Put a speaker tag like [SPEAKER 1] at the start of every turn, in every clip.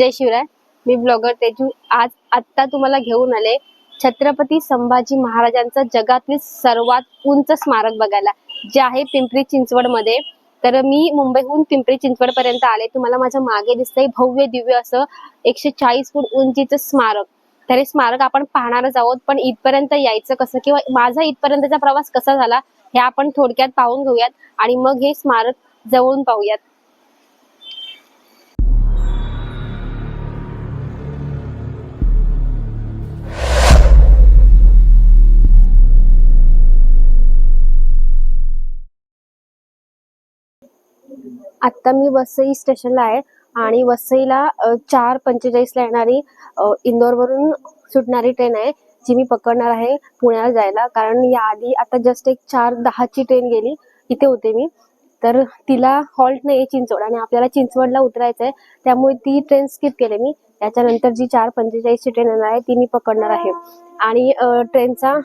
[SPEAKER 1] जय शिवराय. मी ब्लॉगर तेजू. आज आत्ता तुम्हाला घेऊन आले छत्रपती संभाजी महाराजांचं जगातील सर्वात उंच स्मारक बघायला जे आहे पिंपरी चिंचवडमध्ये तर मी मुंबईहून पिंपरी चिंचवड पर्यंत आले. तुम्हाला माझ्या मागे दिसतंय भव्य दिव्य असं एकशे चाळीस फूट उंचीचं स्मारक. तर हे स्मारक आपण पाहणारच आहोत. पण इथपर्यंत यायचं कसं किंवा माझा इथपर्यंतचा प्रवास कसा झाला हे आपण थोडक्यात पाहून घेऊयात. आणि मग हे स्मारक जवळून पाहूयात. आत्ता मी वसई स्टेशनला आहे आणि वसईला चार पंचेचाळीसला येणारी इंदोरवरून सुटणारी ट्रेन आहे जी मी पकडणार आहे पुण्याला जायला. कारण याआधी आता जस्ट एक चार दहाची ट्रेन गेली इथे होते मी. तर तिला हॉल्ट नाही आहे चिंचवड आणि आपल्याला चिंचवडला उतरायचं आहे त्यामुळे ती ट्रेन स्किप केली मी. त्याच्यानंतर जी चार पंचेचाळीसची ट्रेन येणार आहे ती मी पकडणार आहे. आणि ट्रेनचा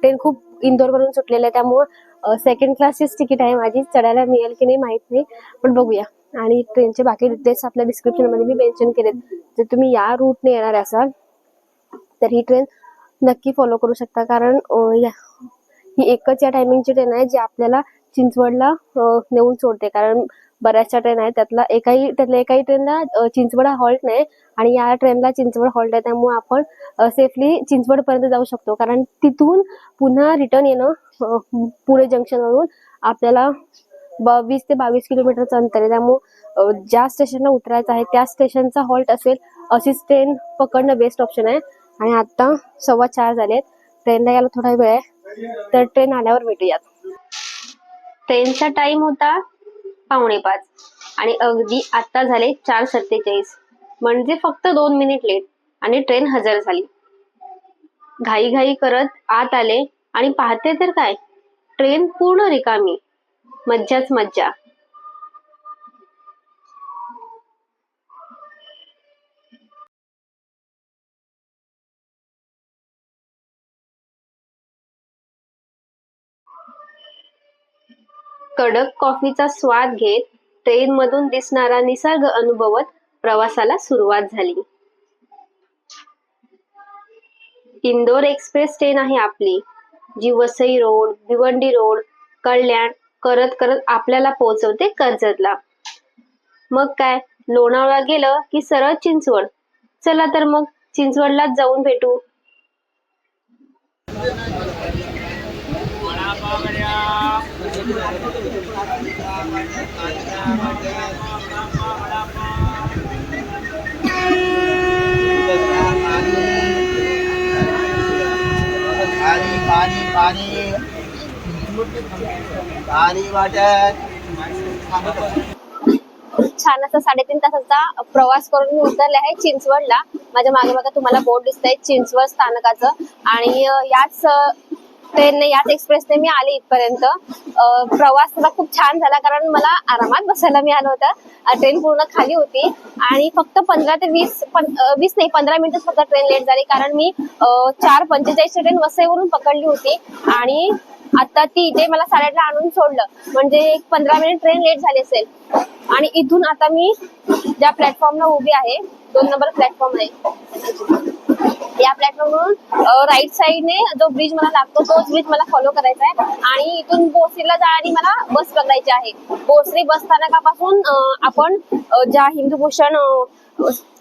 [SPEAKER 1] ट्रेन खूप इंदोरवरून सुटलेलं आहे त्यामुळं सेकंड क्लासचीच तिकीट आहे. माझी चढायला मिळेल की नाही माहीत नाही पण बघूया. आणि ट्रेनचे बाकी डिटेल्स आपल्या डिस्क्रिप्शनमध्ये मी मेन्शन केलेत. जर तुम्ही या रूटने येणार असाल तर ही ट्रेन नक्की फॉलो करू शकता. कारण या- ही एकच या टायमिंगची ट्रेन आहे जी आपल्याला चिंचवडला नेऊन सोडते. कारण बऱ्याचशा ट्रेन आहेत त्यातला एकाही त्यातल्या एकाही ट्रेनला चिंचवड हॉल्ट नाही. आणि या ट्रेनला चिंचवड हॉल्ट आहे. त्यामुळे आपण सेफली चिंचवडपर्यंत जाऊ शकतो. कारण तिथून पुन्हा रिटर्न येणं पुणे जंक्शन वरून आपल्याला वीस ते बावीस किलोमीटरचं अंतर आहे. त्यामुळे ज्या स्टेशनला उतरायचं आहे त्या स्टेशनचा हॉल्ट असेल अशीच ट्रेन पकडणं बेस्ट ऑप्शन आहे. आणि आता सव्वा चार झालेत. ट्रेनला यायला थोडा वेळ आहे. तर ट्रेन आल्यावर भेटूयात. ट्रेनचा टाइम होता पावणे पाच. आणि अगदी आता झाले चार सत्तेचाळीस. म्हणजे फक्त दोन मिनिट लेट आणि ट्रेन हजर झाली. घाई घाई करत आत आले. आणि पाहते तर काय? ट्रेन पूर्ण रिकामी. मज्जाच मज्जा. कडक कॉफीचा स्वाद घेत ट्रेन मधून दिसणारा निसर्ग अनुभवत प्रवासाला सुरुवात झाली. इंदोर एक्सप्रेस ट्रेन आहे आपली. जी वसई रोड भिवंडी रोड कल्याण करत करत आपल्याला पोहोचवते कर्जतला. मग काय? लोणावळा गेलं की सरळ चिंचवड. चला तर मग चिंचवडलाच जाऊन भेटू. छान असा साडेतीन तासाचा प्रवास करून मी उतरले आहे चिंचवडला. माझ्या मागे मागे तुम्हाला बोर्ड दिसतंय चिंचवड स्थानकाचं. आणि याच ट्रेनने याच एक्सप्रेसने मी आले इथपर्यंत. प्रवास मला खूप छान झाला कारण मला आरामात बसायला मिळालं होतं. ट्रेन पूर्ण खाली होती आणि फक्त पंधरा ते वीस वीस नाही पंधरा मिनिटच फक्त ट्रेन लेट झाली कारण मी चार पंचेचाळीस ट्रेन वसईवरून पकडली होती आणि आता ती इथे मला साडेआठला आणून सोडलं. म्हणजे एक पंधरा मिनिट ट्रेन लेट झाली असेल. आणि इथून आता मी ज्या प्लॅटफॉर्मला उभी आहे दोन नंबर प्लॅटफॉर्म आहे. या प्लॅटफॉर्मवरून राईट साईडने जो ब्रिज मला लागतो तोच ब्रिज मला फॉलो करायचा आहे. आणि इथून भोसरीला जाणारी मला बस पकडायची आहे. भोसरी बस स्थानकापासून आपण ज्या हिंदू भूषण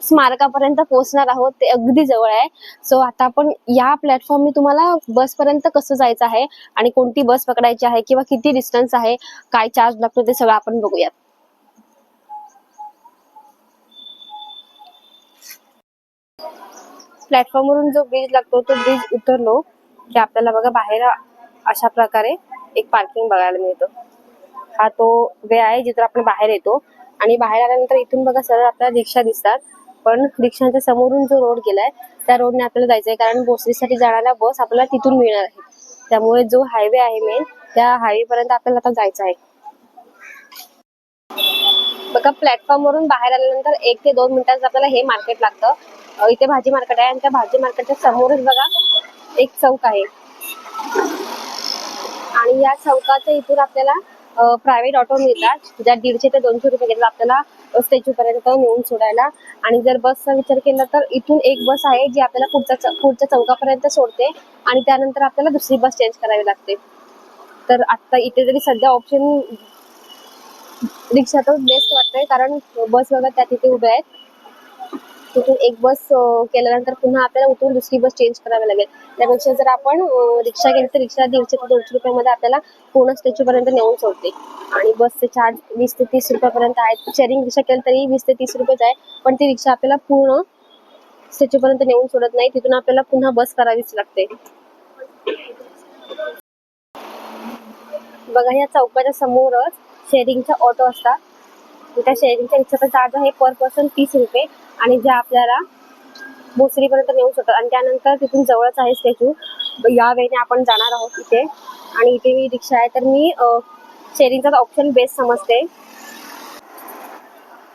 [SPEAKER 1] स्मारकापर्यंत पोहोचणार आहोत ते अगदी जवळ आहे. सो आता आपण या प्लॅटफॉर्म मी तुम्हाला बस पर्यंत कसं जायचं आहे आणि कोणती बस पकडायची आहे किंवा किती डिस्टन्स आहे काय चार्ज लागतो ते सगळं आपण बघूयात. प्लॅटफॉर्म वरून जो ब्रिज लागतो तो ब्रिज उतरलो की आपल्याला बघा बाहेर अशा प्रकारे एक पार्किंग बघायला मिळतं. हा तो वे आहे जिथून आपण बाहेर येतो आणि बाहेर आल्यानंतर इथून बघा सरळ आपल्याला रिक्षा दिसतात. पण रिक्षांच्या समोरून जो रोड गेलाय त्या रोडने आपल्याला जायचंय कारण भोसरीसाठी जाणाऱ्या बस आपल्याला तिथून मिळणार आहे. त्यामुळे जो हायवे आहे मेन त्या हायवे पर्यंत आपल्याला आता जायचं आहे. बघा प्लॅटफॉर्म वरून बाहेर आल्यानंतर एक ते दोन मिनिटांचं आपल्याला हे मार्केट लागतं. इथे भाजी मार्केट आहे आणि त्या भाजी मार्केटच्या समोरच बघा एक चौक आहे. आणि या चौकाच्या इथून आपल्याला प्रायव्हेट ऑटो मिळतात. ज्या दीडशे ते दोनशे रुपये घेतात. आपल्याला स्टॅच्यू पर्यंत नेऊन सोडायला. आणि जर बसचा विचार केला तर इथून एक बस आहे जी आपल्याला पुढच्या च- पुढच्या चौकापर्यंत सोडते. आणि त्यानंतर आपल्याला दुसरी बस चेंज करावी लागते. तर आता इथे तरी सध्या ऑप्शन रिक्षा तर बेस्ट वाटतंय. कारण बस वगैरे त्या तिथे उभ्या आहेत. तिथून एक बस केल्यानंतर पुन्हा आपल्याला उठून दुसरी बस चेंज करावी लागेल. त्यापेक्षा जर आपण रिक्षा गेली तर रिक्षा दीडशे ते दोनशे रुपयामध्ये आपल्याला पूर्ण स्टेचूपर्यंत नेऊन सोडते. आणि बसचे चार्ज वीस ते तीस रुपयापर्यंत आहेत. शेअरिंग रिक्षा केलं तरी वीस ते तीस रुपयेच आहे. पण ती रिक्षा आपल्याला पूर्ण स्टेचूपर्यंत पर्यंत नेऊन सोडत नाही. तिथून आपल्याला पुन्हा बस करावीच लागते. बघा या चौकाच्या समोरच शेअरिंगच्या ऑटो असतात. त्या शेअरिंगच्या रिक्षाचा चार्ज आहे पर पर्सन तीस रुपये. आणि ज्या आपल्याला भोसरीपर्यंत नेऊ शकतात. आणि त्यानंतर तिथून जवळच आहे स्टॅच्यू. या वेळेने आपण जाणार आहोत तिथे आणि इथे मी रिक्षा आहे तर मी शेअरिंगचा ऑप्शन बेस्ट समजते.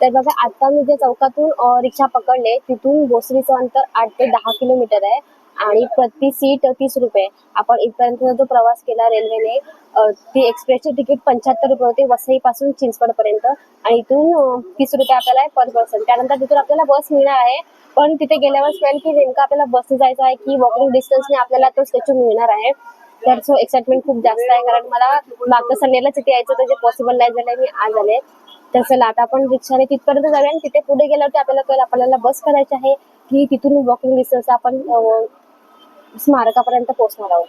[SPEAKER 1] तर बघा आता मी जे चौकातून रिक्षा पकडले तिथून भोसरीचं अंतर आठ ते दहा किलोमीटर आहे. आणि प्रति सीट तीस रुपये. आपण इथपर्यंत जो प्रवास केला रेल्वेने ती एक्सप्रेसची तिकीट पंच्याहत्तर रुपये होते वसईपासून चिंचवडपर्यंत. आणि इथून तीस रुपये आपल्याला पर पर्सन. त्यानंतर तिथून आपल्याला बस मिळणार आहे. पण तिथे गेल्यावर कळेल की नेमकं आपल्याला बसने जायचं आहे की वॉकिंग डिस्टन्सने आपल्याला तो स्टॅच्यू मिळणार आहे. तर सो एक्साइटमेंट खूप जास्त आहे. कारण मला मागच्या संडेलाच तिथे यायचं होतं जे पॉसिबल नाही झालं मी आज आले. तर चला आता आपण रिक्षाने तिथपर्यंत जाऊया. आणि तिथे पुढे गेल्यावरती आपल्याला कळेल आपल्याला बस करायची आहे की तिथून वॉकिंग डिस्टन्स आपण स्मारकापर्यंत पोहोचणार आहोत.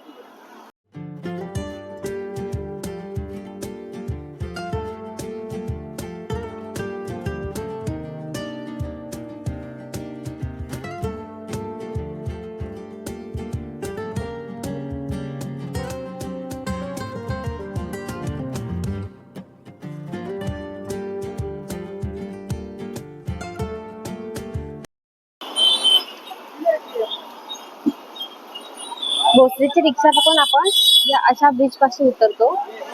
[SPEAKER 1] भोसरीची रिक्षा पकडून आपण या अशा ब्रिजपासून उतरतो.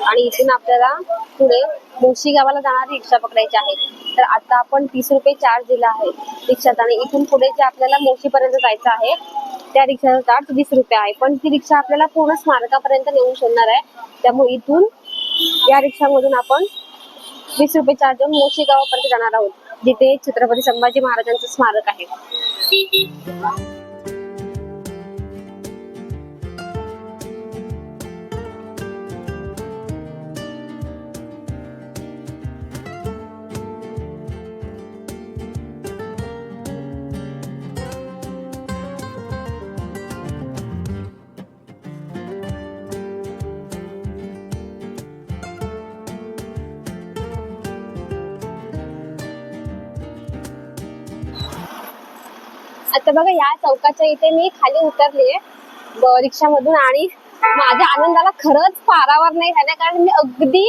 [SPEAKER 1] आणि इथून आपल्याला पुढे मोशी गावाला जाणारी रिक्षा पकडायची आहे. तर आता आपण तीस रुपये चार्ज दिला आहे रिक्षात. आणि इथून पुढे जे आपल्याला मोशी पर्यंत जायचं आहे त्या रिक्षाचा चार्ज वीस रुपये आहे. पण ती रिक्षा आपल्याला पूर्ण स्मारकापर्यंत नेऊन सोडणार आहे. त्यामुळे इथून या रिक्षामधून आपण वीस रुपये चार्ज देऊन मोशी गावापर्यंत जाणार आहोत जिथे छत्रपती संभाजी महाराजांचं स्मारक आहे. आता बघा या चौकाच्या इथे मी खाली उतरले रिक्षामधून आणि माझ्या आनंदाला खरंच पारावर नाही झाल्या कारण मी अगदी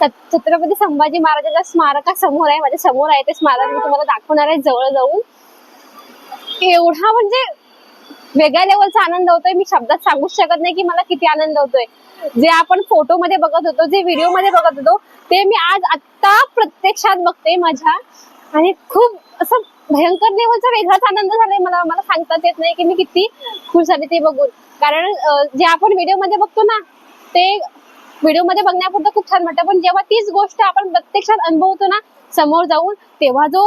[SPEAKER 1] छत्रपती संभाजी महाराजांच्या स्मारकासमोर आहे माझ्यासमोर आहे ते स्मारक मी तुम्हाला दाखवणार आहे जवळ जाऊन. एवढा म्हणजे वेगळ्या लेवलचा आनंद होतोय मी शब्दात सांगूच शकत नाही की मला किती आनंद होतोय. जे आपण फोटो मध्ये बघत होतो जे व्हिडिओमध्ये बघत होतो ते मी आज आत्ता प्रत्यक्षात बघते माझ्या. आणि खूप असं भयंकर लेवलचा वेगळाच आनंद झालाय मला. मला सांगताच येत नाही की मी किती खुश झाले ते बघून. कारण जे आपण व्हिडिओमध्ये बघतो ना ते व्हिडिओमध्ये बघण्यापुरतं खूप छान वाटतं. पण जेव्हा तीच गोष्ट आपण प्रत्यक्षात अनुभवतो ना समोर जाऊन तेव्हा जो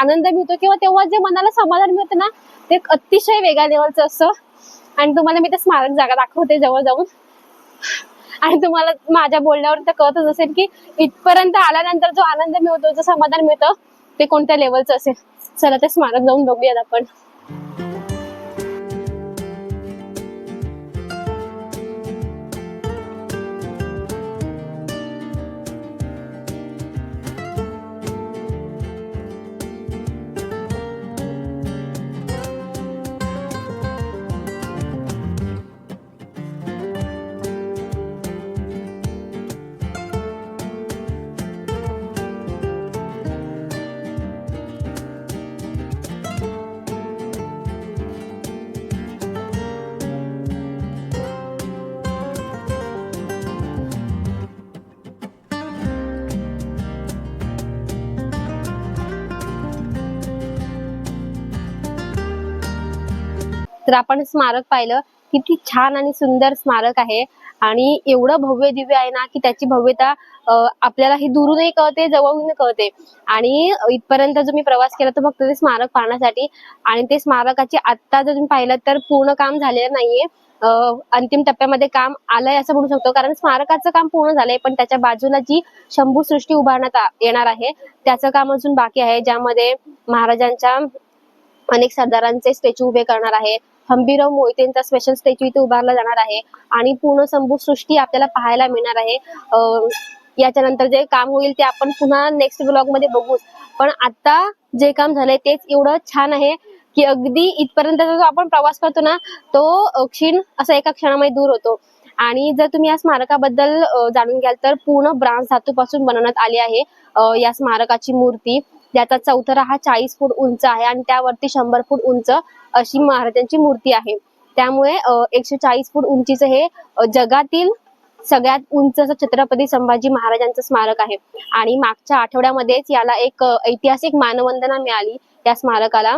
[SPEAKER 1] आनंद मिळतो किंवा तेव्हा जे मनाला समाधान मिळतं ना ते अतिशय वेगळ्या लेवलचं असतं. आणि तुम्हाला मी ते स्मारक जागा दाखवते जवळ जाऊन. आणि तुम्हाला माझ्या बोलण्यावर तर कळतच असेल की इथपर्यंत आल्यानंतर जो आनंद मिळतो जो समाधान मिळतं ते कोणत्या लेवलचं असेल? चला ते स्मारक जाऊन बघूयात आपण. तर आपण स्मारक पाहिलं. किती छान आणि सुंदर स्मारक आहे. आणि एवढं भव्य दिव्य आहे ना की त्याची भव्यता आपल्याला ही दुरूनही कळते जवळून कळते. आणि इथपर्यंत जो मी प्रवास केला तर फक्त ते स्मारक पाहण्यासाठी. आणि ते स्मारकाची आत्ता जर तुम्ही पाहिलं तर पूर्ण काम झालेलं नाहीये. अंतिम टप्प्यामध्ये काम आलंय असं म्हणू शकतो. कारण स्मारकाचं काम पूर्ण झालंय पण त्याच्या बाजूला जी शंभू सृष्टी उभारण्यात येणार आहे त्याचं काम अजून बाकी आहे. ज्यामध्ये महाराजांच्या अनेक सरदारांचे स्टॅच्यू उभे करणार आहे. हंबीराव मोहितेंचा स्पेशल स्टेच्यू इथे उभारला जाणार आहे. आणि पूर्ण संभू सृष्टी आपल्याला पाहायला मिळणार आहे. अं, याच्यानंतर जे काम होईल ते आपण पुन्हा नेक्स्ट ब्लॉगमध्ये बघू पण आता जे काम झालंय तेच एवढं छान आहे की अगदी इथपर्यंत जो आपण प्रवास करतो ना तो क्षीण असा एका क्षणामध्ये दूर होतो. आणि जर तुम्ही या स्मारकाबद्दल जाणून घ्याल तर पूर्ण ब्रांज धातूपासून बनवण्यात आली आहे या स्मारकाची मूर्ती. ज्याचा चौथरा हा चाळीस फूट उंच आहे आणि त्यावरती शंभर फूट उंच अशी महाराजांची मूर्ती आहे. त्यामुळे एकशे चाळीस फूट उंचीचं हे जगातील सगळ्यात उंच असं छत्रपती संभाजी महाराजांचं स्मारक आहे. आणि मागच्या आठवड्यामध्येच याला एक ऐतिहासिक मानवंदना मिळाली त्या स्मारकाला.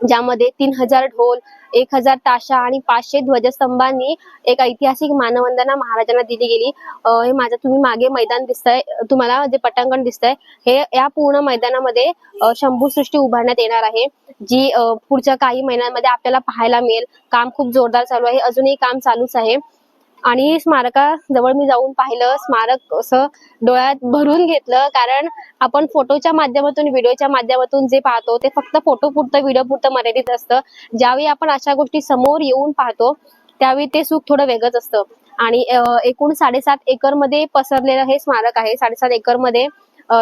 [SPEAKER 1] ज्यामध्ये तीन हजार ढोल एक हजार ताशा आणि पाचशे ध्वजस्तंभांनी एक ऐतिहासिक मानवंदना महाराजांना दिली गेली. हे माझं तुम्ही मागे मैदान दिसतंय. तुम्हाला जे पटांगण दिसतंय हे या पूर्ण मैदानामध्ये शंभू सृष्टी उभारण्यात येणार आहे. जी अं, पुढच्या काही महिन्यांमध्ये आपल्याला पाहायला मिळेल. काम खूप जोरदार चालू आहे. अजूनही काम चालूच आहे. आणि स्मारकाजवळ मी जाऊन पाहिलं. स्मारक असं डोळ्यात भरून घेतलं. कारण आपण फोटोच्या माध्यमातून व्हिडिओच्या माध्यमातून जे पाहतो ते फक्त फोटो पुरतं व्हिडिओ पुरतं मर्यादित असतं. ज्यावेळी आपण अशा गोष्टी समोर येऊन पाहतो त्यावेळी ते सुख थोडं वेगळंच असतं. आणि एकूण साडेसात एकरमध्ये पसरलेलं हे स्मारक आहे. साडेसात एकरमध्ये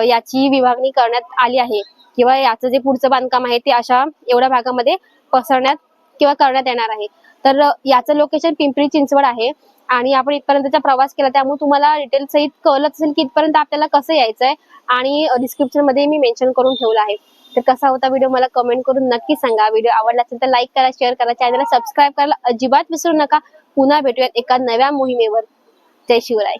[SPEAKER 1] याची विभागणी करण्यात आली आहे. किंवा याचं जे पुढचं बांधकाम आहे ते अशा एवढ्या भागामध्ये पसरण्यात किंवा करण्यात येणार आहे. तर याचं लोकेशन पिंपरी चिंचवड आहे. आणि आपण इथपर्यंतचा प्रवास केला त्यामुळे तुम्हाला डिटेल सहित कळत असेल की इथपर्यंत आपल्याला कसं यायचंय. आणि डिस्क्रिप्शनमध्ये मी मेन्शन करून ठेवलं आहे. तर कसा होता व्हिडिओ मला कमेंट करून नक्की सांगा. व्हिडिओ आवडला असेल तर लाईक करा शेअर करा. चॅनलला सबस्क्राईब करायला अजिबात विसरू नका. पुन्हा भेटूयात एका नव्या मोहिमेवर. जय शिवराय.